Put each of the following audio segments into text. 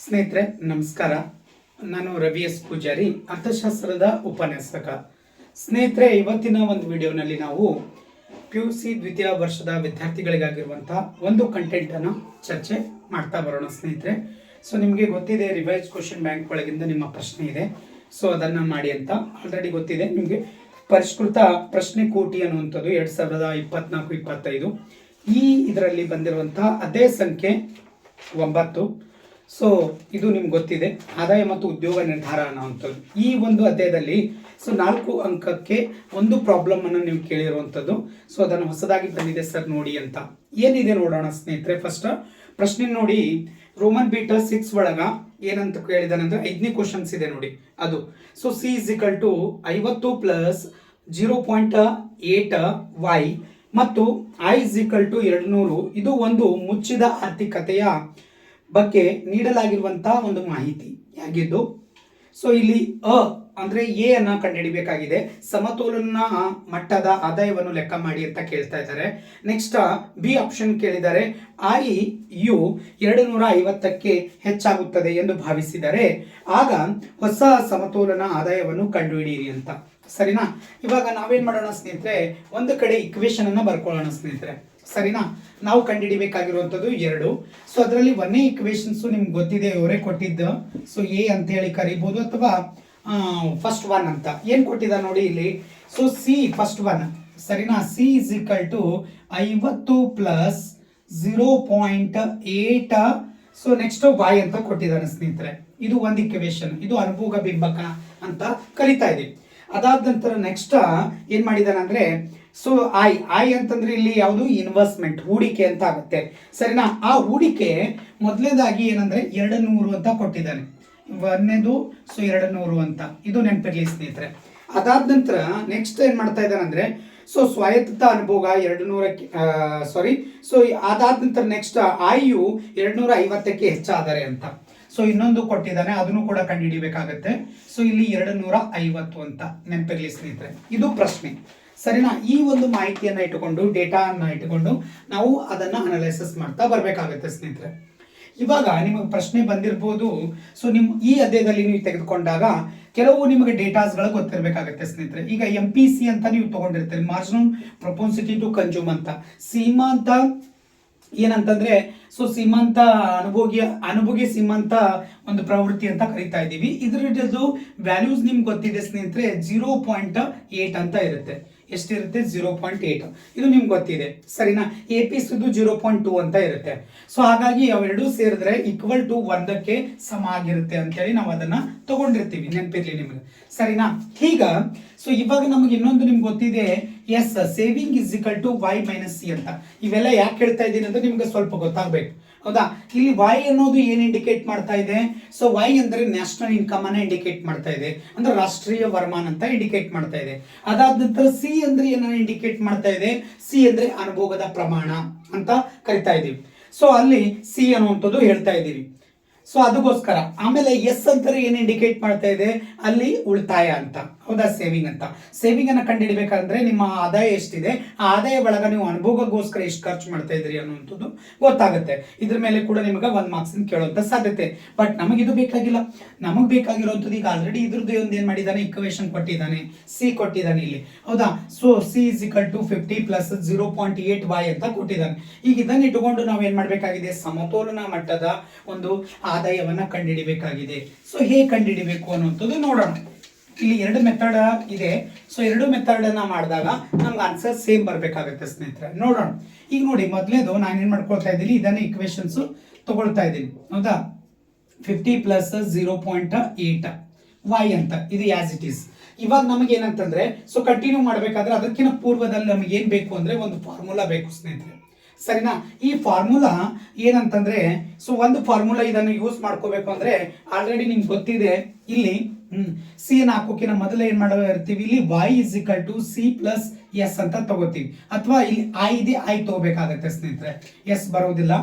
ಸ್ನೇಹಿತರೆ, ನಮಸ್ಕಾರ. ನಾನು ರವಿ ಎಸ್ ಪೂಜಾರಿ, ಅರ್ಥಶಾಸ್ತ್ರದ ಉಪನ್ಯಾಸಕ. ಸ್ನೇಹಿತರೆ, ಇವತ್ತಿನ ಒಂದು ವಿಡಿಯೋನಲ್ಲಿ ನಾವು ಪಿ ಯು ಸಿ ದ್ವಿತೀಯ ವರ್ಷದ ವಿದ್ಯಾರ್ಥಿಗಳಿಗಾಗಿರುವಂಥ ಒಂದು ಕಂಟೆಂಟನ್ನು ಚರ್ಚೆ ಮಾಡ್ತಾ ಬರೋಣ ಸ್ನೇಹಿತರೆ. ಸೊ ನಿಮಗೆ ಗೊತ್ತಿದೆ ರಿವೈಸ್ ಕ್ವಶನ್ ಬ್ಯಾಂಕ್ ಒಳಗಿಂದ ನಿಮ್ಮ ಪ್ರಶ್ನೆ ಇದೆ. ಸೊ ಅದನ್ನು ಮಾಡಿ ಅಂತ ಆಲ್ರೆಡಿ ಗೊತ್ತಿದೆ. ನಿಮಗೆ ಪರಿಷ್ಕೃತ ಪ್ರಶ್ನೆ ಕೋಟಿ ಅನ್ನುವಂಥದ್ದು ಎರಡು ಸಾವಿರದ ಇಪ್ಪತ್ನಾಲ್ಕು, ಇಪ್ಪತ್ತೈದು. ಈ ಇದರಲ್ಲಿ ಬಂದಿರುವಂತಹ ಅದೇ ಸಂಖ್ಯೆ ಒಂಬತ್ತು. ಸೊ ಇದು ನಿಮ್ಗೆ ಗೊತ್ತಿದೆ. ಆದಾಯ ಮತ್ತು ಉದ್ಯೋಗ ನಿರ್ಧಾರ ಅನ್ನೋವಂಥದ್ದು. ಈ ಒಂದು ಅಧ್ಯಾಯದಲ್ಲಿ ಸೊ ನಾಲ್ಕು ಅಂಕಕ್ಕೆ ಒಂದು ಪ್ರಾಬ್ಲಮ್ ಅನ್ನು ನೀವು ಕೇಳಿರುವಂಥದ್ದು. ಸೊ ಅದನ್ನು ಹೊಸದಾಗಿ ಬಂದಿದೆ ಸರ್ ನೋಡಿ ಅಂತ. ಏನಿದೆ ನೋಡೋಣ ಸ್ನೇಹಿತರೆ ಫಸ್ಟ್ ಪ್ರಶ್ನೆ ನೋಡಿ. ರೋಮನ್ ಬೀಟಾ ಸಿಕ್ಸ್ ಒಳಗ ಏನಂತ ಕೇಳಿದಾನೆ ಅಂದ್ರೆ ಐದನೇ ಕ್ವಶನ್ಸ್ ಇದೆ ನೋಡಿ. ಅದು. So C is equal to ಐವತ್ತು plus zero point eight Y ಮತ್ತು ಐ ಇಸ್ ಇಕಲ್ ಟು ಎರಡು ನೂರು ಇದು ಒಂದು ಮುಚ್ಚಿದ ಆರ್ಥಿಕತೆಯ ಬಗ್ಗೆ ನೀಡಲಾಗಿರುವಂತಹ ಒಂದು ಮಾಹಿತಿ ಆಗಿದ್ದು ಸೊ ಇಲ್ಲಿ ಅ ಅಂದ್ರೆ ಎ ಅನ್ನ ಕಂಡುಹಿಡಿಬೇಕಾಗಿದೆ. ಸಮತೋಲನ ಮಟ್ಟದ ಆದಾಯವನ್ನು ಲೆಕ್ಕ ಮಾಡಿ ಅಂತ ಕೇಳ್ತಾ ಇದ್ದಾರೆ. ನೆಕ್ಸ್ಟ್ ಬಿ ಆಪ್ಷನ್ ಕೇಳಿದ್ದಾರೆ. ಐ ಯು ಎರಡು ನೂರ ಐವತ್ತಕ್ಕೆ ಹೆಚ್ಚಾಗುತ್ತದೆ ಎಂದು ಭಾವಿಸಿದರೆ ಆಗ ಹೊಸ ಸಮತೋಲನ ಆದಾಯವನ್ನು ಕಂಡುಹಿಡಿಯಿರಿ ಅಂತ. ಸರಿನಾ? ಇವಾಗ ನಾವೇನ್ ಮಾಡೋಣ ಸ್ನೇಹಿತರೆ? ಒಂದು ಕಡೆ ಇಕ್ವೇಶನ್ ಅನ್ನ ಬರ್ಕೊಳ್ಳೋಣ ಸ್ನೇಹಿತರೆ. ಸರಿನಾ? ನಾವು ಕಂಡುಹಿಡಿಬೇಕಾಗಿರುವಂಥದ್ದು ಎರಡು. ಸೊ ಅದರಲ್ಲಿ ಒಂದೇ ಇಕ್ವೇಶನ್ಸ್ ನಿಮ್ಗೆ ಗೊತ್ತಿದೆ, ಅವರೇ ಕೊಟ್ಟಿದ್ದು. ಸೊ ಎ ಅಂತ ಹೇಳಿ ಕರಿಬೋದು ಅಥವಾ ಫಸ್ಟ್ ಒನ್ ಅಂತ. ಏನು ಕೊಟ್ಟಿದ ನೋಡಿ ಇಲ್ಲಿ? ಸೊ ಸಿ ಫಸ್ಟ್ ಒನ್ ಸರಿನಾ? ಸಿ ಇಸ್ ಈಕ್ವಲ್ ಟು ಐವತ್ತು plus zero point eight so next Y ಅಂತ ಕೊಟ್ಟಿದ್ದಾನೆ ಸ್ನೇಹಿತರೆ. ಇದು ಒಂದು ಇಕ್ವೇಶನ್ ಇದು ಅನುಭೋಗ ಬಿಂಬಕ ಅಂತ ಕರಿತಾ ಇದೀವಿ ಅದಾದ ನಂತರ ನೆಕ್ಸ್ಟ್ ಏನು ಮಾಡಿದಾನೆ ಅಂದ್ರೆ ಸೊ ಐ ಐ ಅಂತಂದ್ರೆ ಇಲ್ಲಿ ಯಾವುದು? ಇನ್ವೆಸ್ಟ್ಮೆಂಟ್ ಹೂಡಿಕೆ ಅಂತ ಆಗುತ್ತೆ. ಸರಿನಾ? ಆ ಹೂಡಿಕೆ ಮೊದಲನೇದಾಗಿ ಏನಂದ್ರೆ ಎರಡು ನೂರು ಅಂತ ಕೊಟ್ಟಿದ್ದಾನೆ. ಒಂದನೇದು ಸೊ ಎರಡು ನೂರು ಅಂತ. ಇದು ನೆನಪಿರಲಿ ಸ್ನೇಹಿತರೆ. ಅದಾದ ನಂತರ ನೆಕ್ಸ್ಟ್ ಏನ್ ಮಾಡ್ತಾ ಇದ್ದಾನೆ ಅಂದ್ರೆ ಸೊ ಸ್ವಾಯತ್ತ ಅನುಭೋಗ ಎರಡು ನೂರಕ್ಕೆ ಸಾರಿ ಸೊ ಅದಾದ ನಂತರ ನೆಕ್ಸ್ಟ್ ಆಯು ಎರಡು ನೂರ ಐವತ್ತಕ್ಕೆ ಹೆಚ್ಚಾದರೆ ಅಂತ. ಸೊ ಇನ್ನೊಂದು ಕೊಟ್ಟಿದ್ದಾನೆ, ಅದನ್ನು ಕೂಡ ಕಂಡುಹಿಡಿಬೇಕಾಗತ್ತೆ. ಸೊ ಇಲ್ಲಿ ಎರಡು ನೂರ ಐವತ್ತು ಅಂತ ನೆನಪಿರಲಿ ಸ್ನೇಹಿತರೆ. ಇದು ಪ್ರಶ್ನೆ. ಸರಿನಾ? ಈ ಒಂದು ಮಾಹಿತಿಯನ್ನ ಇಟ್ಟುಕೊಂಡು, ಡೇಟಾನ ಇಟ್ಟುಕೊಂಡು ನಾವು ಅದನ್ನ ಅನಲೈಸಿಸ್ ಮಾಡ್ತಾ ಬರಬೇಕಾಗುತ್ತೆ ಸ್ನೇಹಿತರೆ. ಇವಾಗ ನಿಮಗೆ ಪ್ರಶ್ನೆ ಬಂದಿರ್ಬೋದು. ಸೊ ನಿಮ್ಮ ಈ ಅಧ್ಯಾಯದಲ್ಲಿ ನೀವು ತೆಗೆದುಕೊಂಡಾಗ ಕೆಲವು ನಿಮಗೆ ಡೇಟಾಸ್ಗಳು ಗೊತ್ತಿರಬೇಕಾಗುತ್ತೆ ಸ್ನೇಹಿತರೆ. ಈಗ ಎಂ ಪಿ ಸಿ ಅಂತ ನೀವು ತಗೊಂಡಿರ್ತೀರಿ. ಮಾರ್ಜಿನಲ್ ಪ್ರೊಪೋನ್ಸಿಟಿ ಟು ಕನ್ಸ್ಯೂಮ್ ಅಂತ. ಸೀಮಾಂತ ಏನಂತಂದ್ರೆ ಸೊ ಸೀಮಾಂತ ಅನುಭೋಗಿಯ ಅನುಭೋಗಿ ಸೀಮಾಂತ ಒಂದು ಪ್ರವೃತ್ತಿ ಅಂತ ಕರಿತಾ ಇದ್ದೀವಿ. ಇದರದ್ದು ವ್ಯಾಲ್ಯೂಸ್ ನಿಮ್ಗೆ ಗೊತ್ತಿದೆ ಸ್ನೇಹಿತರೆ. ಜೀರೋ ಪಾಯಿಂಟ್ ಏಟ್ ಅಂತ ಇರುತ್ತೆ. ಎಷ್ಟಿರುತ್ತೆ? ಜೀರೋ ಪಾಯಿಂಟ್ ಏಯ್ಟ್ ಇದು ನಿಮ್ಗೆ ಗೊತ್ತಿದೆ. ಸರಿನಾ? ಎ ಪಿ ಸುದ್ದು ಜೀರೋ ಪಾಯಿಂಟ್ ಟೂ ಅಂತ ಇರುತ್ತೆ. ಸೊ ಹಾಗಾಗಿ ಅವೆರಡೂ ಸೇರಿದ್ರೆ ಈಕ್ವಲ್ ಟು ಒಂದಕ್ಕೆ ಸಮ ಆಗಿರುತ್ತೆ ಅಂತೇಳಿ ನಾವು ಅದನ್ನ ತಗೊಂಡಿರ್ತೀವಿ. ನೆನಪಿರ್ಲಿ ನಿಮಗೆ. ಸರಿನಾ? ಈಗ ಸೊ ಇವಾಗ ನಮಗೆ ಇನ್ನೊಂದು ನಿಮ್ಗೆ ಗೊತ್ತಿದೆ. S saving is equal to Y minus C ಅಂತ. ಇವೆಲ್ಲ ಯಾಕೆ ಹೇಳ್ತಾ ಇದ್ದೀನಿ ಅಂತ ನಿಮ್ಗೆ ಸ್ವಲ್ಪ ಗೊತ್ತಾಗಬೇಕು. ಹೌದಾ? ಇಲ್ಲಿ ವೈ ಅನ್ನೋದು ಏನು ಇಂಡಿಕೇಟ್ ಮಾಡ್ತಾ ಇದೆ? ಸೊ ವೈ ಅಂದರೆ ನ್ಯಾಷನಲ್ ಇನ್ಕಮ್ ಅನ್ನ ಇಂಡಿಕೇಟ್ ಮಾಡ್ತಾ ಇದೆ. ಅಂದ್ರೆ ರಾಷ್ಟ್ರೀಯ ವರಮಾನ ಅಂತ ಇಂಡಿಕೇಟ್ ಮಾಡ್ತಾ ಇದೆ. ಅದಾದ ನಂತರ ಸಿ ಅಂದ್ರೆ ಏನನ್ನ ಇಂಡಿಕೇಟ್ ಮಾಡ್ತಾ ಇದೆ? ಸಿ ಅಂದ್ರೆ ಅನುಭೋಗದ ಪ್ರಮಾಣ ಅಂತ ಕರಿತಾ ಇದೀವಿ. ಸೊ ಅಲ್ಲಿ ಸಿ ಅನ್ನುವಂಥದ್ದು ಹೇಳ್ತಾ ಇದ್ದೀವಿ ಸೊ ಅದಕ್ಕೋಸ್ಕರ ಆಮೇಲೆ ಎಸ್ ಅಂತಾರೆ ಏನು ಇಂಡಿಕೇಟ್ ಮಾಡ್ತಾ ಇದೆ? ಅಲ್ಲಿ ಉಳಿತಾಯ ಅಂತ. ಹೌದಾ? ಸೇವಿಂಗ್ ಅಂತ. ಸೇವಿಂಗ್ ಅನ್ನ ಕಂಡುಹಿಡಬೇಕಂದ್ರೆ ನಿಮ್ಮ ಆದಾಯ ಎಷ್ಟಿದೆ? ಆ ಆದಾಯ ಒಳಗ ನೀವು ಅನುಭೋಗಕ್ಕೋಸ್ಕರ ಎಷ್ಟು ಖರ್ಚು ಮಾಡ್ತಾ ಇದ್ರಿ ಅನ್ನುವಂಥದ್ದು ಗೊತ್ತಾಗುತ್ತೆ. ಇದ್ರ ಮೇಲೆ ಕೂಡ ನಿಮಗೆ ಒಂದ್ ಮಾರ್ಕ್ಸ್ ಕೇಳುವಂತ ಸಾಧ್ಯತೆ. ಬಟ್ ನಮಗಿದು ಬೇಕಾಗಿಲ್ಲ. ನಮಗ್ ಬೇಕಾಗಿರುವಂಥದ್ದು ಈಗ ಆಲ್ರೆಡಿ ಇದ್ರದ್ದು ಒಂದು ಏನ್ ಮಾಡಿದಾನೆ ಇಕ್ವೇಶನ್ ಕೊಟ್ಟಿದ್ದಾನೆ. ಸಿ ಕೊಟ್ಟಿದ್ದಾನೆ ಇಲ್ಲಿ. ಹೌದಾ? So C is equal to fifty plus zero point eight Y ಅಂತ ಕೊಟ್ಟಿದ್ದಾನೆ. ಈಗ ಇದನ್ನ ಇಟ್ಟುಕೊಂಡು ನಾವು ಏನು ಮಾಡ್ಬೇಕಾಗಿದೆ? ಸಮತೋಲನ ಮಟ್ಟದ ಒಂದು ಆದಾಯವನ್ನ ಕಂಡುಹಿಡಿಬೇಕಾಗಿದೆ ಸೊ ಹೇಗೆ ಕಂಡುಹಿಡಿಬೇಕು ಅನ್ನುವಂಥದ್ದು ನೋಡೋಣ. ಇಲ್ಲಿ ಎರಡು ಮೆಥಡ್ ಇದೆ. ಸೊ ಎರಡು ಮೆಥಡ್ ಅನ್ನ ಮಾಡಿದಾಗ ನಮ್ಗೆ ಆನ್ಸರ್ ಸೇಮ್ ಬರಬೇಕಾಗುತ್ತೆ ಸ್ನೇಹಿತರೆ. ನೋಡೋಣ. ಈಗ ನೋಡಿ, ಮೊದಲೇದು ನಾನು ಏನು ಮಾಡ್ಕೊಳ್ತಾ ಇದ್ದೀನಿ, ಇದನ್ನ ಇಕ್ವೇಶನ್ಸ್ ತಗೊಳ್ತಾ ಇದ್ದೀನಿ. ಹೌದಾ? Fifty plus zero point eight Y ಅಂತ. ಇದು ಆಸ್ ಇಟ್ ಈಸ್ ಇವಾಗ ನಮಗೆ ಏನಂತಂದ್ರೆ ಸೊ ಕಂಟಿನ್ಯೂ ಮಾಡಬೇಕಾದ್ರೆ ಅದಕ್ಕಿಂತ ಪೂರ್ವದಲ್ಲಿ ನಮಗೆ ಏನ್ ಬೇಕು ಅಂದ್ರೆ ಒಂದು ಫಾರ್ಮುಲಾ ಬೇಕು ಸ್ನೇಹಿತರೆ. ಸರಿನಾ? ಈ ಫಾರ್ಮುಲಾ ಏನಂತಂದ್ರೆ, ಸೊ ಒಂದು ಫಾರ್ಮುಲಾ ಇದನ್ನು ಯೂಸ್ ಮಾಡ್ಕೋಬೇಕು ಅಂದ್ರೆ ಆಲ್ರೆಡಿ ನಿಮ್ಗೆ ಗೊತ್ತಿದೆ. ಇಲ್ಲಿ ಸಿ ಅನ್ನ ಹಾಕೋಕಿನ ಮೊದಲು ಏನ್ ಮಾಡೋ ಇರ್ತೀವಿ? ಇಲ್ಲಿ Y is equal to C plus S ಅಂತ ತಗೋತೀವಿ. ಅಥವಾ ಇಲ್ಲಿ ಐ ಇದೆ ಐ ತಗೋಬೇಕಾಗತ್ತೆ ಸ್ನೇಹಿತರೆ. ಎಸ್ ಬರೋದಿಲ್ಲ.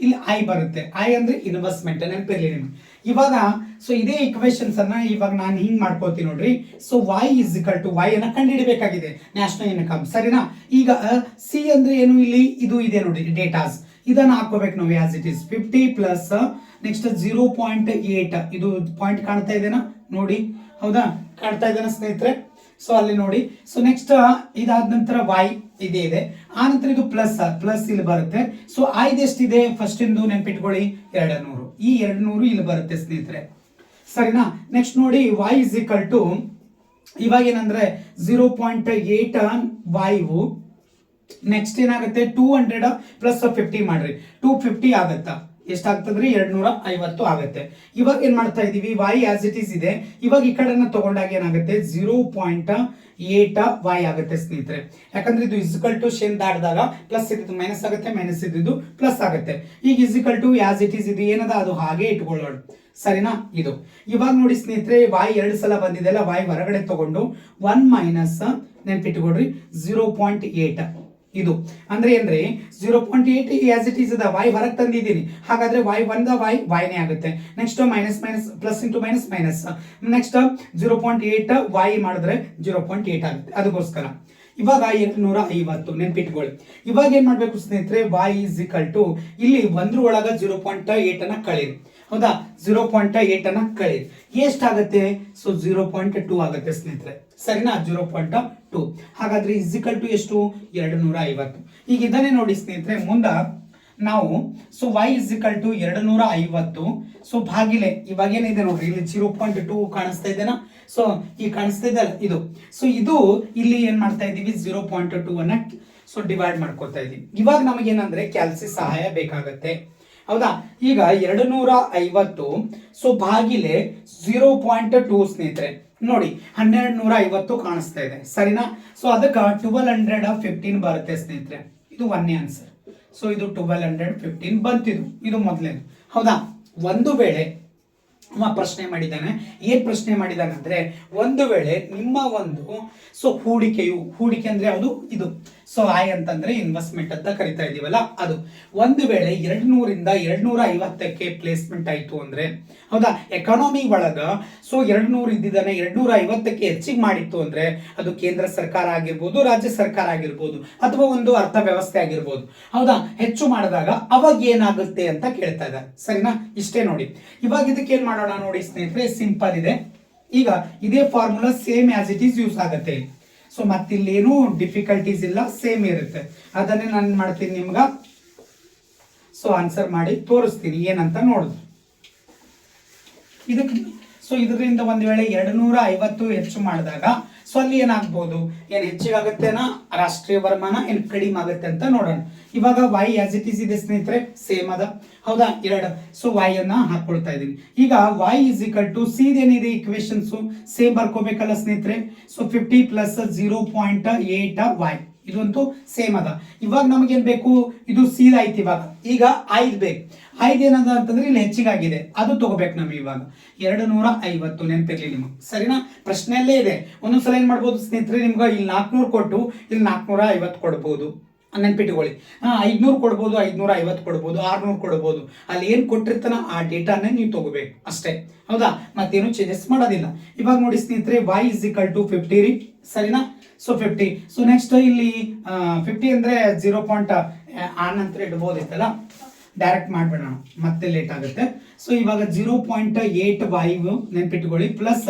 ಇಲ್ಲಿ ಐ ಬರುತ್ತೆ. ಐ ಅಂದ್ರೆ ಇನ್ವೆಸ್ಟ್ಮೆಂಟ್ ನೆನಪಿರ್ಲಿ ನಿಮ್ಗೆ. ಇವಾಗ ಸೊ ಇದೇ ಇಕ್ವೇಶನ್ಸ್ ಅನ್ನ ಇವಾಗ ನಾನು ಹಿಂಗ್ ಮಾಡ್ಕೋತೀನಿ ನೋಡ್ರಿ. So Y is equal to Y ಅನ್ನ ಕಂಡುಹಿಡಬೇಕಾಗಿದೆ. ನ್ಯಾಷನಲ್ ಇನ್ಕಮ್ ಸರಿನಾ? ಈಗ ಸಿ ಅಂದ್ರೆ ಏನು ಇಲ್ಲಿ? ಇದು ಇದೆ ನೋಡಿ ಡೇಟಾಸ್ ಇದನ್ನ ಹಾಕೋಬೇಕು ನಾವು as it is fifty plus next zero point eight ಇದು ಪಾಯಿಂಟ್ ಕಾಣ್ತಾ ಇದೆನಾ? ನೋಡಿ. ಹೌದಾ? ಕಾಣ್ತಾ ಇದೇನಾ ಸ್ನೇಹಿತರೆ? ಸೊ ಅಲ್ಲಿ ನೋಡಿ. ಸೊ ನೆಕ್ಸ್ಟ್ ಇದಾದ ನಂತರ ವೈ ಇದೇ, ಇದೆ. ಆ ನಂತರ ಇದು ಪ್ಲಸ್ ಪ್ಲಸ್ ಇಲ್ಲಿ ಬರುತ್ತೆ. ಸೊ ಐದು ಎಷ್ಟಿದೆ? ಫಸ್ಟ್ ಇಂದು ನೆನ್ಪಿಟ್ಕೊಳ್ಳಿ. ಎರಡು ನೂರು ಈ ಎರಡು ನೂರು ಇಲ್ಲಿ ಬರುತ್ತೆ ಸ್ನೇಹಿತರೆ. ಸರಿನಾ? ನೆಕ್ಸ್ಟ್ ನೋಡಿ ವೈ ಇಸ್ ಈಕ್ವಲ್ ಟು ಇವಾಗ ಏನಂದ್ರೆ zero point eight Y next ಏನಾಗುತ್ತೆ? ಟೂ ಹಂಡ್ರೆಡ್ ಪ್ಲಸ್ ಫಿಫ್ಟಿ ಮಾಡ್ರಿ. ಟೂ ಫಿಫ್ಟಿ ಆಗತ್ತಾ? ಎಷ್ಟಾಗ್ತದ್ರಿ? ಎರಡ್ ನೂರ ಐವತ್ತು ಆಗುತ್ತೆ. ಇವಾಗ ಏನ್ ಮಾಡ್ತಾ ಇದೀವಿ? ವೈ ಆಸ್ ಇಟ್ ಈಸ್ ಇದೆ. ಇವಾಗ ಈ ಕಡೆನ ತಗೊಂಡಾಗ ಏನಾಗುತ್ತೆ? ಜೀರೋ ಪಾಯಿಂಟ್ ಏಟ್ ವೈ ಆಗುತ್ತೆ ಸ್ನೇಹಿತರೆ. ಯಾಕಂದ್ರೆ ಇದು ಇಸಿಕಲ್ ಟು ಶೇನ್ ದಾಟಿದಾಗ ಪ್ಲಸ್ ಇದ್ದು ಮೈನಸ್ ಆಗುತ್ತೆ ಮೈನಸ್ ಇದ್ದಿದ್ದು ಪ್ಲಸ್ ಆಗುತ್ತೆ. ಈಗ equal to as it is ಇದು ಏನದ? ಅದು ಹಾಗೆ ಇಟ್ಕೊಳ್ಳೋಣ. ಸರಿನಾ? ಇದು. ಇವಾಗ ನೋಡಿ ಸ್ನೇಹಿತರೆ ವಾಯ್ ಎರಡು ಸಲ ಬಂದಿದೆ ಅಲ್ಲ ವಾಯ್ ಹೊರಗಡೆ ತಗೊಂಡು ಒನ್ ಮೈನಸ್ ನೆನ್ಪಿಟ್ಕೊಡ್ರಿ ಜೀರೋ ಪಾಯಿಂಟ್ ಏಟ್ ಇದು. ಅಂದ್ರೆ ಏನ್ರಿ? Zero point eight as it is ಅದ ವಾಯ್ ಹೊರಗೆ ತಂದಿದ್ದೀನಿ. ಹಾಗಾದ್ರೆ ವಾಯ್ ಒಂದ ವಾಯ್ ವಾಯ್ನೇ ಆಗುತ್ತೆ. Next minus minus plus into minus minus next zero point eight Y ಮಾಡಿದ್ರೆ ಜೀರೋ ಪಾಯಿಂಟ್ ಏಟ್ ಆಗುತ್ತೆ. ಅದಕ್ಕೋಸ್ಕರ. ಇವಾಗ ಎಂಟುನೂರ ಐವತ್ತು ನೆನ್ಪಿಟ್ಕೊಳ್ಳಿ. ಇವಾಗ ಏನ್ ಮಾಡ್ಬೇಕು ಸ್ನೇಹಿತರೆ? ವಾಯ್ ಇಸ್ ಇಕಲ್ ಟು ಇಲ್ಲಿ ಒಂದ್ರ ಒಳಗ ಜೀರೋ ಪಾಯಿಂಟ್ ಏಟ್ ಅನ್ನ ಕಳೀರಿ. ಹೌದಾ? ಜೀರೋ ಪಾಯಿಂಟ್ ಏಟ್ ಅನ್ನ ಕಳೀರಿ. ಎಷ್ಟಾಗತ್ತೆ ಸೊ ಜೀರೋ ಪಾಯಿಂಟ್ ಟೂ ಆಗುತ್ತೆ ಸ್ನೇಹಿತರೆ. ಸರಿನಾ? ಜೀರೋ ಪಾಯಿಂಟ್ ಟೂ ಹಾಗಾದ್ರೆ ಇಸಿಕಲ್ ಟು ಎಷ್ಟು? ಎರಡು ನೂರ ಐವತ್ತು ಈಗ ಇದನ್ನೇ ನೋಡಿ ಸ್ನೇಹಿತರೆ, ಮುಂದ ನಾವು ಸೊ ವೈ ಇಸಿಕಲ್ ಟು ಎರಡು ನೂರ ಐವತ್ತು ಸೊ ಭಾಗಿಲೆ, ಇವಾಗ ಏನಿದೆ ನೋಡ್ರಿ, ಇಲ್ಲಿ ಜೀರೋ ಪಾಯಿಂಟ್ ಟೂ ಕಾಣಿಸ್ತಾ ಇದೆನಾ? ಸೊ ಈ ಕಾಣಿಸ್ತಾ ಇದೆ ಇದು. ಸೊ ಇದು ಇಲ್ಲಿ ಏನ್ ಮಾಡ್ತಾ ಇದೀವಿ? ಜೀರೋ ಪಾಯಿಂಟ್ ಟೂ ಅನ್ನ ಸೊ ಡಿವೈಡ್ ಮಾಡ್ಕೊತಾ ಇದೀವಿ. ಇವಾಗ ನಮಗೇನಂದ್ರೆ ಕ್ಯಾಲ್ಸಿ ಸಹಾಯ ಬೇಕಾಗತ್ತೆ. ಹೌದಾ? ಈಗ ಎರಡು ನೂರ ಐವತ್ತು ಸೊ ಬಾಗಿಲೆ ಜೀರೋ ಪಾಯಿಂಟ್ ಟೂ ಸ್ನೇಹಿತರೆ, ನೋಡಿ ಹನ್ನೆರಡು ನೂರ ಐವತ್ತು ಕಾಣಿಸ್ತಾ ಇದೆ, ಸರಿನಾ? ಸೊ ಅದಕ್ಕೆ ಟ್ವೆಲ್ ಹಂಡ್ರೆಡ್ ಫಿಫ್ಟೀನ್ ಬರುತ್ತೆ ಸ್ನೇಹಿತರೆ, ಇದು ಒಂದೇ ಆನ್ಸರ್ ಸೊ ಇದು ಟ್ವೆಲ್ ಹಂಡ್ರೆಡ್ ಫಿಫ್ಟೀನ್ ಬಂತಿದು, ಇದು ಮೊದಲೇದು, ಹೌದಾ? ಒಂದು ವೇಳೆ ಪ್ರಶ್ನೆ ಮಾಡಿದ್ದಾನೆ. ಏನ್ ಪ್ರಶ್ನೆ ಮಾಡಿದ್ದಾನೆ ಅಂದ್ರೆ ಒಂದು ವೇಳೆ ನಿಮ್ಮ ಒಂದು ಸೊ ಹೂಡಿಕೆಯು, ಹೂಡಿಕೆ ಅಂದ್ರೆ ಅದು ಇದು. ಸೊ ಆಯ್ ಅಂತಂದ್ರೆ ಇನ್ವೆಸ್ಟ್ಮೆಂಟ್ ಅಂತ ಕರಿತಾ ಇದೀವಲ್ಲ, ಅದು. ಒಂದು ವೇಳೆ ಎರಡ್ ನೂರಿಂದ ಎರಡ್ ನೂರ ಐವತ್ತಕ್ಕೆ ಪ್ಲೇಸ್ಮೆಂಟ್ ಆಯ್ತು ಅಂದ್ರೆ, ಹೌದಾ? ಎಕಾನಮಿ ಒಳಗ ಸೊ ಎರಡ್ ನೂರು ಇದ್ದಿದ್ದಾನೆ ಎರಡ್ ನೂರ ಐವತ್ತಕ್ಕೆ ಹೆಚ್ಚಿಗೆ ಮಾಡಿತ್ತು ಅಂದ್ರೆ, ಅದು ಕೇಂದ್ರ ಸರ್ಕಾರ ಆಗಿರ್ಬೋದು, ರಾಜ್ಯ ಸರ್ಕಾರ ಆಗಿರ್ಬೋದು, ಅಥವಾ ಒಂದು ಅರ್ಥ ವ್ಯವಸ್ಥೆ ಆಗಿರ್ಬೋದು, ಹೌದಾ? ಹೆಚ್ಚು ಮಾಡಿದಾಗ ಅವಾಗ ಏನಾಗುತ್ತೆ ಅಂತ ಕೇಳ್ತಾ ಇದ್ದಾರೆ. ಸರಿನಾ? ಇಷ್ಟೇ ನೋಡಿ. ಇವಾಗ ಇದಕ್ಕೆ ಏನ್ ಮಾಡೋಣ? ನೋಡಿ ಸ್ನೇಹಿತರೆ ಸಿಂಪಲ್ ಇದೆ. ಈಗ ಇದೇ formula same as it is use ಆಗುತ್ತೆ. ಸೊ ಮತ್ತಿಲ್ಲೇನು ಡಿಫಿಕಲ್ಟೀಸ್ ಇಲ್ಲ ಸೇಮ್ ಇರುತ್ತೆ. ಅದನ್ನೇ ನಾನು ಮಾಡ್ತೀನಿ ನಿಮ್ಗ? ಸೊ ಆನ್ಸರ್ ಮಾಡಿ ತೋರಿಸ್ತೀನಿ, ಏನಂತ ನೋಡುದು. ಇದಕ್ಕೆ ಸೊ ಇದರಿಂದ ಒಂದು ವೇಳೆ ಎರಡು ನೂರ ಐವತ್ತು ಹೆಚ್ಚು ಮಾಡಿದಾಗ ಸೊ ಅಲ್ಲಿ ಏನಾಗ್ಬೋದು? ಏನ್ ಆಗುತ್ತೆನಾ ರಾಷ್ಟ್ರೀಯ ವರಮಾನ ಏನ್ ಕಡಿಮೆ ಆಗುತ್ತೆ ಅಂತ ನೋಡೋಣ. ಇವಾಗ ವೈ ಆಸ್ ಇಟ್ ಈಸ್ ಇದೆ ಸ್ನೇಹಿತರೆ ಸೇಮ್ ಅದ. ಹೌದಾ? ಎರಡು. ಸೊ ವೈ ಅನ್ನ ಹಾಕೊಳ್ತಾ ಇದೀನಿ ಈಗ Y is equal to C ಏನಿದೆ ಇಕ್ವೇಶನ್ಸ್ ಸೇಮ್ ಬರ್ಕೋಬೇಕಲ್ಲ ಸ್ನೇಹಿತರೆ. So fifty plus zero point eight Y ಇದಂತೂ ಸೇಮ್ ಅದ. ಇವಾಗ ನಮಗೇನು ಬೇಕು? ಇದು ಸೀದಾ ಐತಿ ಇವಾಗ. ಈಗ ಐದು ಬೇಕು. ಐದು ಏನದ ಅಂತಂದ್ರೆ ಇಲ್ಲಿ ಹೆಚ್ಚಿಗಾಗಿದೆ. ಅದು ತಗೋಬೇಕು ನಮಗೆ ಇವಾಗ. ಎರಡು ನೂರ ಐವತ್ತು ನೆನ್ಪಿರ್ಲಿ ನಿಮಗೆ. ಸರಿನಾ? ಪ್ರಶ್ನೆಯಲ್ಲೇ ಇದೆ. ಒಂದೊಂದ್ಸಲ ಏನು ಮಾಡ್ಬೋದು ಸ್ನೇಹಿತರೆ, ನಿಮ್ಗೆ ಇಲ್ಲಿ ನಾಲ್ಕುನೂರು ಕೊಟ್ಟು ಇಲ್ಲಿ ನಾಲ್ಕುನೂರ ಐವತ್ತು ಕೊಡ್ಬೋದು. ನೆನ್ಪಿಟ್ಕೊಳ್ಳಿ. ಹಾಂ, ಐದುನೂರು ಕೊಡ್ಬೋದು ಐದುನೂರ ಐವತ್ತು ಕೊಡ್ಬೋದು, ಆರುನೂರು ಕೊಡ್ಬೋದು. ಅಲ್ಲಿ ಏನು ಕೊಟ್ಟಿರ್ತಾನ ಆ ಡೇಟಾನೇ ನೀವು ತಗೋಬೇಕು ಅಷ್ಟೇ. ಹೌದಾ? ಮತ್ತೇನು ಚೇಂಜಸ್ ಮಾಡೋದಿಲ್ಲ. ಇವಾಗ ನೋಡಿ ಸ್ನೇಹಿತರೆ Y is equal to fifty ರೀ. ಸರಿನಾ? ಸೊ ಫಿಫ್ಟಿ ಸೊ ನೆಕ್ಸ್ಟ್ ಇಲ್ಲಿ ಫಿಫ್ಟಿ ಅಂದ್ರೆ ಜೀರೋ ಪಾಯಿಂಟ್ ಆನ್ ಅಂತ ಇಡ್ಬೋದಿತ್ತಲ್ಲ? ಡೈರೆಕ್ಟ್ ಮಾಡ್ಬೇಡ ಮತ್ತೆ ಲೇಟ್ ಆಗುತ್ತೆ. ಸೊ ಇವಾಗ ಜೀರೋ ಪಾಯಿಂಟ್ ಏಟ್ ಫೈವ್ ನೆನ್ಪಿಟ್ಕೊಳ್ಳಿ. ಪ್ಲಸ್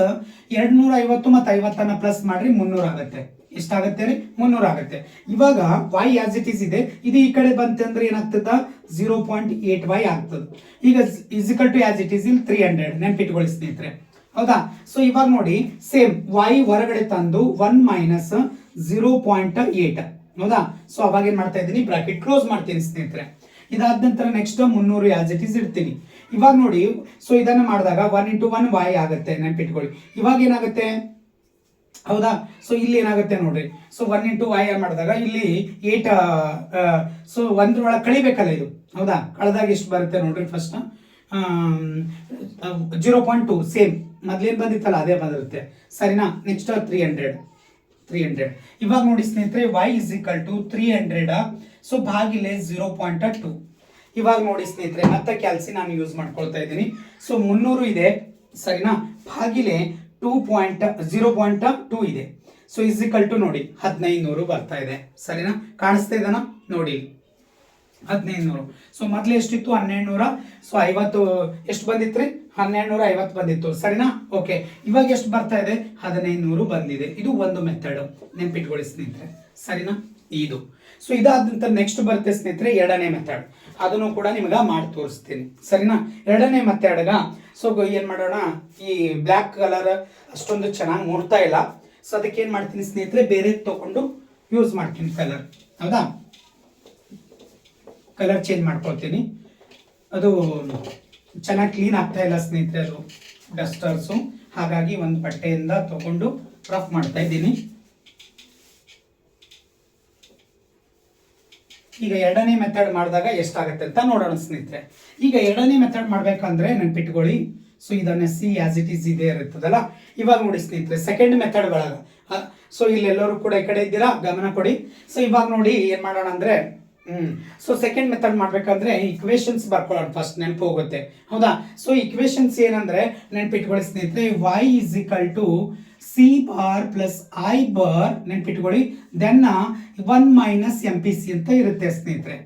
ಎರಡ್ ನೂರ ಐವತ್ತು ಮತ್ತು ಐವತ್ತನ್ನ ಪ್ಲಸ್ ಮಾಡ್ರಿ ಮುನ್ನೂರ ಆಗುತ್ತೆ. ಎಷ್ಟಾಗತ್ತೆ ರೀ? ಮುನ್ನೂರ ಆಗುತ್ತೆ. ಇವಾಗ ವೈ ಆಸ್ ಇಟ್ ಈಸ್ ಇದೆ. ಇದು ಈ ಕಡೆ ಬಂತಂದ್ರೆ ಏನಾಗ್ತದ? ಜೀರೋ ಪಾಯಿಂಟ್ ಏಟ್ ವೈ ಆಗ್ತದೆ. ಈಗ equal to as it is ಇಲ್ ತ್ರೀ ಹಂಡ್ರೆಡ್ ನೆನ್ಪಿಟ್ಕೊಳ್ಳಿ ಸ್ನೇಹಿತರೆ. ಹೌದಾ? ಸೊ ಇವಾಗ ನೋಡಿ ಸೇಮ್ ವೈ ಹೊರಗಡೆ ತಂದು one minus zero point eight ಹೌದಾ? ಸೊ ಅವಾಗ ಏನ್ ಮಾಡ್ತಾ ಇದ್ದೀನಿ? ಬ್ರಾಕೆಟ್ ಕ್ಲೋಸ್ ಮಾಡ್ತೀನಿ, ಸ್ನೇಹಿತರೆ. ಇದಾದ ನಂತರ ನೆಕ್ಸ್ಟ್ ಮುನ್ನೂರು ಆಸ್ ಇಟ್ ಇಸ್ ಇಡ್ತೀನಿ. ಇವಾಗ ನೋಡಿ ಸೊ ಇದನ್ನ ಮಾಡಿದಾಗ ಒನ್ ಇಂಟು ಒನ್ ವೈ ಆಗುತ್ತೆ, ನೆನ್ಪಿಟ್ಕೊಳ್ಳಿ. ಇವಾಗ ಏನಾಗುತ್ತೆ? ಹೌದಾ? ಸೊ ಇಲ್ಲಿ ಏನಾಗುತ್ತೆ ನೋಡ್ರಿ. ಸೊ ಒನ್ ಇಂಟು ವೈ ಮಾಡಿದಾಗ, ಇಲ್ಲಿ ಏಟ್ ಸೊ ಒಂದ್ರೊಳಗೆ ಕಳಿಬೇಕಲ್ಲ ಇದು. ಹೌದಾ? ಕಳೆದಾಗ ಎಷ್ಟು ಬರುತ್ತೆ ನೋಡ್ರಿ first zero point two, same. ಮೊದ್ಲೇನು ಬಂದಿತ್ತಲ್ಲ, ಅದೇ ಬಂದಿರುತ್ತೆ. ಸರಿನಾ? Next three hundred three hundred ಇವಾಗ ನೋಡಿ ಸ್ನೇಹಿತರೆ Y is equal to three hundred so ಭಾಗಿಲೆ zero point two. ಇವಾಗ ನೋಡಿ ಸ್ನೇಹಿತರೆ, ಮತ್ತೆ ಕ್ಯಾಲ್ಸಿ ನಾನು ಯೂಸ್ ಮಾಡ್ಕೊಳ್ತಾ ಇದ್ದೀನಿ. ಸೊ ಮುನ್ನೂರು ಇದೆ. ಸರಿನಾ? ಭಾಗಿಲೆ two point, zero point two ಇದೆ. ಸೊ ಇಸ್ ಈಕ್ವಲ್ ಟು ನೋಡಿ ಹದಿನೈದು ನೂರು ಬರ್ತಾ ಇದೆ. ಸರಿನಾ? ಕಾಣಿಸ್ತಾ ಇದ್ದಾನ ನೋಡಿ. ಹದಿನೈದು ನೂರು. ಸೊ ಮೊದ್ಲು ಎಷ್ಟಿತ್ತು? ಹನ್ನೆರಡು ನೂರ ಸೊ ಐವತ್ತು, ಎಷ್ಟು ಬಂದಿತ್ರಿ? ಹನ್ನೆರಡು ನೂರ ಐವತ್ತು ಬಂದಿತ್ತು. ಸರಿನಾ? ಓಕೆ ಇವಾಗ ಎಷ್ಟು ಬರ್ತಾ ಇದೆ? ಹದಿನೈದು ನೂರು ಬಂದಿದೆ. ಇದು ಒಂದು ಮೆಥಡ್ ನೆನ್ಪಿಟ್ಕೊಳ್ಳಿ ಸ್ನೇಹಿತರೆ. ಸರಿನಾ? ಇದು. ಸೊ ಇದಾದ ನೆಕ್ಸ್ಟ್ ಬರುತ್ತೆ ಸ್ನೇಹಿತರೆ ಎರಡನೇ ಮೆಥಡ್ ಅದನ್ನು ಕೂಡ ನಿಮ್ಗೆ ಮಾಡಿ ತೋರಿಸ್ತೀನಿ. ಸರಿನಾ? ಎರಡನೇ ಮೆಥಡ್ಗ ಸೊ ಏನು ಮಾಡೋಣ? ಈ ಬ್ಲ್ಯಾಕ್ ಕಲರ್ ಅಷ್ಟೊಂದು ಚೆನ್ನಾಗಿ ಮೂಡ್ತಾ ಇಲ್ಲ. ಸೊ ಅದಕ್ಕೆ ಏನು ಮಾಡ್ತೀನಿ ಸ್ನೇಹಿತರೆ? ಬೇರೆ ತೊಗೊಂಡು ಯೂಸ್ ಮಾಡ್ತೀನಿ ಕಲರ್ ಹೌದಾ? ಕಲರ್ ಚೇಂಜ್ ಮಾಡ್ಕೊಳ್ತೀನಿ. ಅದು ಚೆನ್ನಾಗಿ ಕ್ಲೀನ್ ಆಗ್ತಾ ಇಲ್ಲ ಸ್ನೇಹಿತರೆ ಅದು ಡಸ್ಟರ್ಸು. ಹಾಗಾಗಿ ಒಂದು ಬಟ್ಟೆಯಿಂದ ತಗೊಂಡು ರಫ್ ಮಾಡ್ತಾ ಇದ್ದೀನಿ. ಈಗ ಎರಡನೇ ಮೆಥಡ್ ಮಾಡಿದಾಗ ಎಷ್ಟಾಗುತ್ತೆ ಅಂತ ನೋಡೋಣ ಸ್ನೇಹಿತರೆ. ಈಗ ಎರಡನೇ ಮೆಥಡ್ ಮಾಡಬೇಕಂದ್ರೆ ನೆನ್ಪಿಟ್ಕೊಳ್ಳಿ. ಸೊ ಇದನ್ನ ಸಿ ಆಸ್ ಇಟ್ ಈಸ್ ಇದೇ ಇರುತ್ತದಲ್ಲ. ಇವಾಗ ನೋಡಿ ಸ್ನೇಹಿತರೆ ಸೆಕೆಂಡ್ ಮೆಥಡ್ ಒಳಗ. ಸೊ ಇಲ್ಲೆಲ್ಲರೂ ಕೂಡ ಈ ಕಡೆ ಇದ್ದೀರಾ? ಗಮನ ಕೊಡಿ. ಸೊ ಇವಾಗ ನೋಡಿ ಏನ್ ಮಾಡೋಣ ಅಂದ್ರೆ ಹ್ಮ್. ಸೊ ಸೆಕೆಂಡ್ ಮೆಥಡ್ ಮಾಡ್ಬೇಕಂದ್ರೆ ಇಕ್ವೇಶನ್ಸ್ ಬರ್ಕೊಳ್ಳೋಣ. ಫಸ್ಟ್ ನೆನಪು ಹೋಗುತ್ತೆ. ಹೌದಾ? ಸೊ ಇಕ್ವೇಶನ್ಸ್ ಏನಂದ್ರೆ ನೆನ್ಪಿಟ್ಕೊಳ್ಳಿ ಸ್ನೇಹಿತರೆ Y is equal to C bar plus I bar ನೆನ್ಪಿಟ್ಕೊಳ್ಳಿ. Then one minus M P C ಅಂತ ಇರುತ್ತೆ ಸ್ನೇಹಿತರೆ.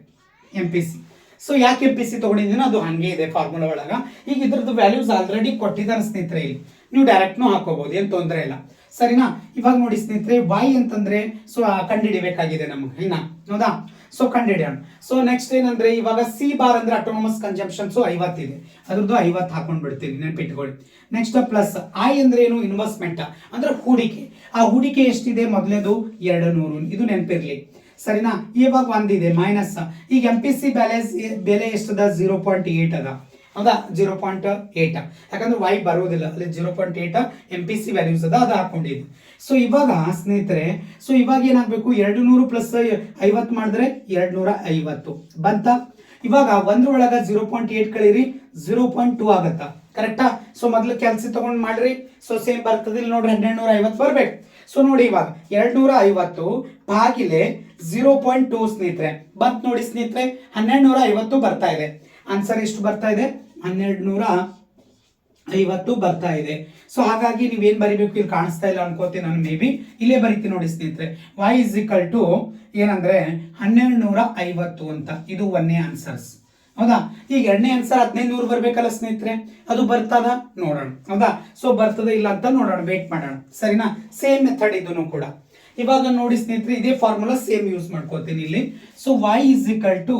ಎಂ ಪಿ ಸಿ ಸೊ ಯಾಕೆ ಎಂ ಪಿ ಸಿ ತಗೊಂಡಿದ್ದೀನೋ ಅದು ಹಂಗೆ ಇದೆ ಫಾರ್ಮುಲಾ ಒಳಗ. ಈಗ ಇದ್ರದ್ದು ವ್ಯಾಲ್ಯೂಸ್ ಆಲ್ರೆಡಿ ಕೊಟ್ಟಿದ್ದಾರೆ ಸ್ನೇಹಿತರೆ ಇಲ್ಲಿ. ನೀವು ಡೈರೆಕ್ಟ್ನೂ ಹಾಕೋಬಹುದು ಏನು ತೊಂದರೆ ಇಲ್ಲ. ಸರಿನಾ? ಇವಾಗ ನೋಡಿ ಸ್ನೇಹಿತರೆ ವೈ ಅಂತಂದ್ರೆ ಸೊ ಕಂಡುಹಿಡಿಬೇಕಾಗಿದೆ ನಮಗೆ, ಇನ್ನ. ಹೌದಾ? ಸೊ ಕಂಡಿಡಿಯೋಣ. ಸೊ ನೆಕ್ಸ್ಟ್ ಏನಂದ್ರೆ, ಇವಾಗ ಸಿ ಬಾರ್ ಅಂದ್ರೆ ಅಟೋನಮಸ್ ಕನ್ಸಂಪ್ಷನ್ ಸೊ ಐವತ್ತಿದೆ. ಅದ್ರದ್ದು ಐವತ್ತು ಹಾಕೊಂಡ್ ಬಿಡ್ತೀನಿ ನೆನ್ಪಿಟ್ಕೊಳ್ಳಿ. ನೆಕ್ಸ್ಟ್ ಪ್ಲಸ್ ಐ ಅಂದ್ರೆ ಏನು? ಇನ್ವೆಸ್ಟ್ಮೆಂಟ್ ಅಂದ್ರೆ ಹೂಡಿಕೆ. ಆ ಹೂಡಿಕೆ ಎಷ್ಟಿದೆ? ಮೊದಲೇದು ಎರಡು ನೂರು. ಇದು ನೆನಪಿರ್ಲಿ. ಸರಿನಾ? ಇವಾಗ ಒಂದಿದೆ ಮೈನಸ್ ಈಗ ಎಂ ಪಿ ಸಿ ಬ್ಯಾಲೆನ್ಸ್ ಬೆಲೆ ಎಷ್ಟದ? ಜೀರೋ ಪಾಯಿಂಟ್ ಏಟ್ ಅದ. ಹೌದಾ? ಜೀರೋ ಪಾಯಿಂಟ್ ಏಟ್ ಯಾಕಂದ್ರೆ ವೈ ಬರುವುದಿಲ್ಲ. ಅಲ್ಲಿ zero point eight M P C values ಅದ, ಅದು ಹಾಕೊಂಡಿದ್ದು. ಸೊ ಇವಾಗ ಸ್ನೇಹಿತರೆ ಸೊ ಇವಾಗ ಏನಾಗಬೇಕು? ಎರಡು ನೂರು ಪ್ಲಸ್ ಐವತ್ತು ಮಾಡಿದ್ರೆ ಎರಡು ನೂರ ಐವತ್ತು. ಬಂತ? ಇವಾಗ ಒಂದ್ರ ಒಳಗ ಜೀರೋ ಪಾಯಿಂಟ್ ಏಟ್ ಕಳೀರಿ ಜೀರೋ ಪಾಯಿಂಟ್ ಟೂ ಆಗತ್ತಾ. ಕರೆಕ್ಟಾ ಸೊ ಮೊದಲು ಕೆಲಸ ತಗೊಂಡು ಮಾಡ್ರಿ. ಸೊ ಸೇಮ್ ಬರ್ತದೆ ಇಲ್ಲಿ ನೋಡ್ರಿ ಹನ್ನೆರಡು ನೂರ ಐವತ್ತು ಬರ್ಬೇಕು. ಸೊ ನೋಡಿ ಇವಾಗ ಎರಡು ನೂರ ಐವತ್ತು ಭಾಗಿಲೆ ಜೀರೋ ಪಾಯಿಂಟ್ ಟೂ ಸ್ನೇಹಿತರೆ. ಬಂತ್ ನೋಡಿ ಸ್ನೇಹಿತರೆ ಹನ್ನೆರಡು ನೂರ ಐವತ್ತು ಬರ್ತಾ ಇದೆ. ಆನ್ಸರ್ ಎಷ್ಟು ಬರ್ತಾ ಇದೆ? ಹನ್ನೆರಡು ನೂರ ಐವತ್ತು ಬರ್ತಾ ಇದೆ. ಸೊ ಹಾಗಾಗಿ ನೀವೇನು ಬರಿಬೇಕು? ಇಲ್ಲಿ ಕಾಣಿಸ್ತಾ ಇಲ್ಲ ಅನ್ಕೋತೀನಿ ನಾನು ಮೇ ಬಿ ಇಲ್ಲೇ ಬರಿತೀನಿ ನೋಡಿ ಸ್ನೇಹಿತರೆ. ವೈ ಇಸ್ ಇಕಲ್ ಟು ಏನಂದ್ರೆ ಹನ್ನೆರಡು ನೂರ ಐವತ್ತು ಅಂತ. ಇದು ಒಂದೇ ಆನ್ಸರ್ಸ್ ಹೌದಾ? ಈಗ ಎರಡನೇ ಆನ್ಸರ್ ಹದಿನೈದು ನೂರು ಬರ್ಬೇಕಲ್ಲ ಸ್ನೇಹಿತರೆ. ಅದು ಬರ್ತದ? ನೋಡೋಣ. ಹೌದಾ? ಸೊ ಬರ್ತದ ಇಲ್ಲ ಅಂತ ನೋಡೋಣ. ವೇಟ್ ಮಾಡೋಣ. ಸರಿನಾ? ಸೇಮ್ ಮೆಥಡ್ ಇದನ್ನು ಕೂಡ. ಇವಾಗ ನೋಡಿ ಸ್ನೇಹಿತರೆ, ಇದೇ ಫಾರ್ಮುಲಾ ಸೇಮ್ ಯೂಸ್ ಮಾಡ್ಕೋತೀನಿ ಇಲ್ಲಿ. So Y is equal to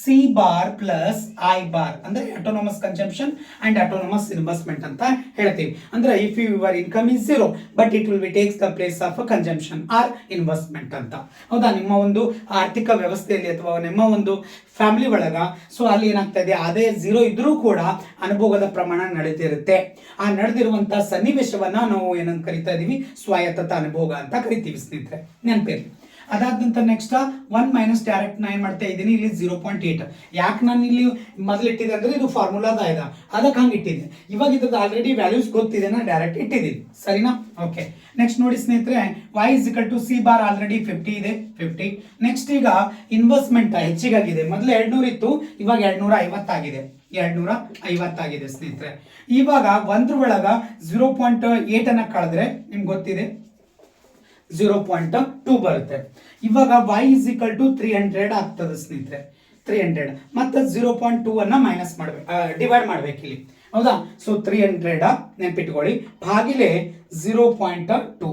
C bar plus I bar ಅಂದ್ರೆ autonomous consumption and autonomous investment ಅಂತ ಹೇಳ್ತೀವಿ. ಅಂದ್ರೆ if your income is zero but it will be takes the place of consumption or investment ಅಂತ. ಹೌದಾ? ನಿಮ್ಮ ಒಂದು ಆರ್ಥಿಕ ವ್ಯವಸ್ಥೆಯಲ್ಲಿ ಅಥವಾ ನಿಮ್ಮ ಒಂದು ಫ್ಯಾಮಿಲಿ ಒಳಗ ಸೊ ಅಲ್ಲಿ ಏನಾಗ್ತಾ ಇದೆ? ಅದೇ ಝೀರೋ ಇದ್ರೂ ಕೂಡ ಅನುಭೋಗದ ಪ್ರಮಾಣ ನಡೆದಿರುತ್ತೆ. ಆ ನಡೆದಿರುವಂತಹ ಸನ್ನಿವೇಶವನ್ನ ನಾವು ಏನಂತ ಕರಿತಾ ಇದೀವಿ? ಸ್ವಾಯತ್ತತ ಅನುಭೋಗ ಅಂತ ಕರಿತೀವಿ ಸ್ನೇಹಿತರೆ ನೆನಪಿರಲಿ. ಅದಾದ ನಂತರ ನೆಕ್ಸ್ಟ್ ಒನ್ ಮೈನಸ್ ಡೈರೆಕ್ಟ್ ನಾ ಏನ್ ಮಾಡ್ತಾ ಇದ್ದೀನಿ, ಇಲ್ಲಿ ಜೀರೋ ಪಾಯಿಂಟ್ ಏಟ್ ಯಾಕೆ ನಾನು ಇಲ್ಲಿ ಮೊದಲು ಇಟ್ಟಿದ್ದೆ ಅಂದ್ರೆ ಇದು ಫಾರ್ಮುಲಾದ ಇದೆ. ಅದಕ್ಕೆ ಹಂಗೆ ಇಟ್ಟಿದ್ದೆ. ಇವಾಗ ಇದ್ರದ್ದು ಆಲ್ರೆಡಿ ವ್ಯಾಲ್ಯೂಸ್ ಗೊತ್ತಿದೆ ನಾ ಡೈರೆಕ್ಟ್ ಇಟ್ಟಿದ್ದೀನಿ. ಸರಿನಾ? ಓಕೆ ನೆಕ್ಸ್ಟ್ ನೋಡಿ ಸ್ನೇಹಿತರೆ Y is equal to C bar already fifty ಇದೆ ಫಿಫ್ಟಿ ನೆಕ್ಸ್ಟ್ ಈಗ ಇನ್ವೆಸ್ಟ್ಮೆಂಟ್ ಹೆಚ್ಚಿಗಾಗಿದೆ. ಮೊದಲು ಎರಡ್ನೂರ ಇತ್ತು, ಇವಾಗ ಎರಡ್ನೂರ ಐವತ್ತಾಗಿದೆ. ಎರಡ್ನೂರ ಐವತ್ತಾಗಿದೆ ಸ್ನೇಹಿತರೆ. ಇವಾಗ ಒಂದ್ರ ಒಳಗ ಜೀರೋ ಪಾಯಿಂಟ್ ಏಟ್ ಅನ್ನ ಕಳೆದ್ರೆ ನಿಮ್ಗೆ ಗೊತ್ತಿದೆ. ಜೀರೋ ಪಾಯಿಂಟ್ ಟೂ ಬರುತ್ತೆ. ಇವಾಗ Y is equal to three hundred ಆಗ್ತದೆ ಸ್ನೇಹಿತರೆ. ತ್ರೀ ಹಂಡ್ರೆಡ್ ಮತ್ತೆ ಜೀರೋ ಪಾಯಿಂಟ್ ಟೂ ಅನ್ನ ಮೈನಸ್ ಮಾಡ್ಬೇಕು. ಡಿವೈಡ್ ಮಾಡ್ಬೇಕು ಇಲ್ಲಿ. ಹೌದಾ? ಸೊ ತ್ರೀ ಹಂಡ್ರೆಡ್ ನೆನ್ಪಿಟ್ಕೊಳ್ಳಿ. ಭಾಗಿಲೆ zero point two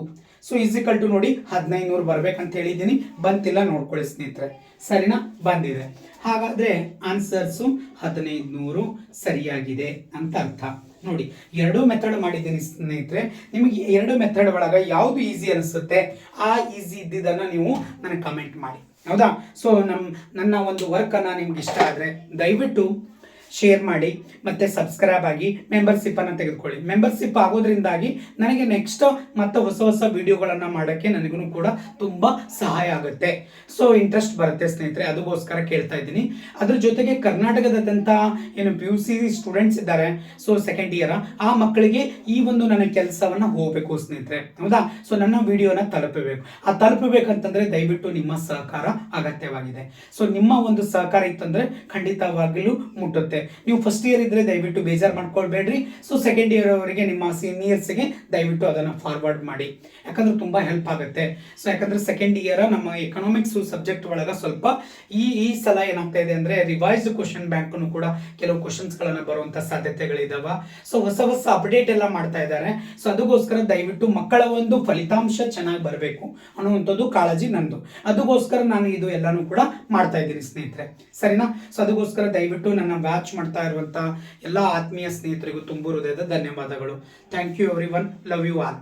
so equal to ನೋಡಿ ಹದಿನೈದು ಬರ್ಬೇಕಂತ ಹೇಳಿದ್ದೀನಿ. ಬಂತಿಲ್ಲ, ನೋಡ್ಕೊಳ್ಳಿ ಸ್ನೇಹಿತರೆ. ಸರಿನಾ? ಬಂದಿದೆ. ಹಾಗಾದ್ರೆ ಆನ್ಸರ್ಸು ಹದಿನೈದು ನೂರು ಸರಿಯಾಗಿದೆ ಅಂತ ಅರ್ಥ. ನೋಡಿ, ಎರಡು ಮೆಥಡ್ ಮಾಡಿದ್ದೀನಿ ಸ್ನೇಹಿತರೆ. ನಿಮಗೆ ಎರಡು ಮೆಥಡ್ ಒಳಗೆ ಯಾವುದು ಈಸಿ ಅನಿಸುತ್ತೆ, ಆ ಈಸಿ ಇದ್ದಿದ್ದನ್ನು ನೀವು ನನಗೆ ಕಮೆಂಟ್ ಮಾಡಿ. ಹೌದಾ? ಸೊ ನಮ್ಮ ನನ್ನ ಒಂದು ವರ್ಕನ್ನು ನಿಮ್ಗೆ ಇಷ್ಟ ಆದರೆ ದಯವಿಟ್ಟು ಶೇರ್ ಮಾಡಿ, ಮತ್ತೆ ಸಬ್ಸ್ಕ್ರೈಬ್ ಆಗಿ ಮೆಂಬರ್ಶಿಪ್ಪನ್ನು ತೆಗೆದುಕೊಳ್ಳಿ. ಮೆಂಬರ್ಶಿಪ್ ಆಗೋದ್ರಿಂದಾಗಿ ನನಗೆ ನೆಕ್ಸ್ಟ್ ಮತ್ತೆ ಹೊಸ ಹೊಸ ವಿಡಿಯೋಗಳನ್ನು ಮಾಡೋಕ್ಕೆ ನನಗೂ ಕೂಡ ತುಂಬಾ ಸಹಾಯ ಆಗುತ್ತೆ. ಸೊ ಇಂಟ್ರೆಸ್ಟ್ ಬರುತ್ತೆ ಸ್ನೇಹಿತರೆ, ಅದಕ್ಕೋಸ್ಕರ ಕೇಳ್ತಾ ಇದ್ದೀನಿ. ಅದ್ರ ಜೊತೆಗೆ ಕರ್ನಾಟಕದಾದ್ಯಂತ ಏನು ಪಿ ಯು ಸಿ ಸ್ಟೂಡೆಂಟ್ಸ್ ಇದ್ದಾರೆ. ಸೊ ಸೆಕೆಂಡ್ ಇಯರ್ ಆ ಮಕ್ಕಳಿಗೆ ಈ ಒಂದು ನನ್ನ ಕೆಲಸವನ್ನ ಹೋಗಬೇಕು ಸ್ನೇಹಿತರೆ. ಹೌದಾ? ಸೊ ನನ್ನ ವಿಡಿಯೋನ ತಲುಪಬೇಕು. ಆ ತಲುಪಬೇಕಂತಂದ್ರೆ ದಯವಿಟ್ಟು ನಿಮ್ಮ ಸಹಕಾರ ಅಗತ್ಯವಾಗಿದೆ. ಸೊ ನಿಮ್ಮ ಒಂದು ಸಹಕಾರ ಇತ್ತಂದ್ರೆ ಖಂಡಿತವಾಗಲೂ ಮುಟ್ಟುತ್ತೆ. ನೀವು ಫಸ್ಟ್ ಇಯರ್ ಇದ್ರೆ ದಯವಿಟ್ಟು ಬೇಜಾರು ಮಾಡ್ಕೊಳ್ಬೇಡ್ರಿ. ಸೊ ಸೆಕೆಂಡ್ ಇಯರ್ ಅವರಿಗೆ ನಿಮ್ಮ ಸೀನಿಯರ್ಸ್ಗೆ ದಯವಿಟ್ಟು ಅದನ್ನು ಫಾರ್ವರ್ಡ್ ಮಾಡಿ. ಯಾಕಂದ್ರೆ ತುಂಬಾ ಹೆಲ್ಪ್ ಆಗುತ್ತೆ. ಸೊ ಯಾಕಂದ್ರೆ ಸೆಕೆಂಡ್ ಇಯರ್ ನಮ್ಮ ಎಕನಾಮಿಕ್ಸ್ ಸಬ್ಜೆಕ್ಟ್ ಒಳಗ ಸ್ವಲ್ಪ ಈ ಈ ಸಲ ಏನಾಗ್ತಾ ಇದೆ ಅಂದ್ರೆ ರಿವೈಸ್ಡ್ ಕ್ವಶನ್ ಬ್ಯಾಂಕ್ ಕೂಡ ಕೆಲವು ಕ್ವಶನ್ಸ್ ಗಳನ್ನ ಬರುವಂತ ಸಾಧ್ಯತೆಗಳಿದಾವ. ಸೊ ಹೊಸ ಹೊಸ ಅಪ್ಡೇಟ್ ಎಲ್ಲ ಮಾಡ್ತಾ ಇದ್ದಾರೆ ಸೊ ಅದಕ್ಕೋಸ್ಕರ ದಯವಿಟ್ಟು ಮಕ್ಕಳ ಒಂದು ಫಲಿತಾಂಶ ಚೆನ್ನಾಗಿ ಬರಬೇಕು ಅನ್ನುವಂಥದ್ದು ಕಾಳಜಿ ನಂದು. ಅದಕ್ಕೋಸ್ಕರ ನಾನು ಇದು ಎಲ್ಲಾನು ಕೂಡ ಮಾಡ್ತಾ ಇದ್ದೀನಿ ಸ್ನೇಹಿತರೆ. ಸರಿನಾ? ಸೊ ಅದಕ್ಕೋಸ್ಕರ ದಯವಿಟ್ಟು ನನ್ನ ವ್ಯಾಚ್ ಮಾಡ್ತಾ ಇರುವಂತ ಎಲ್ಲ ಆತ್ಮೀಯ ಸ್ನೇಹಿತರಿಗೂ ತುಂಬ ಹೃದಯದ ಧನ್ಯವಾದಗಳು. Thank you everyone love you all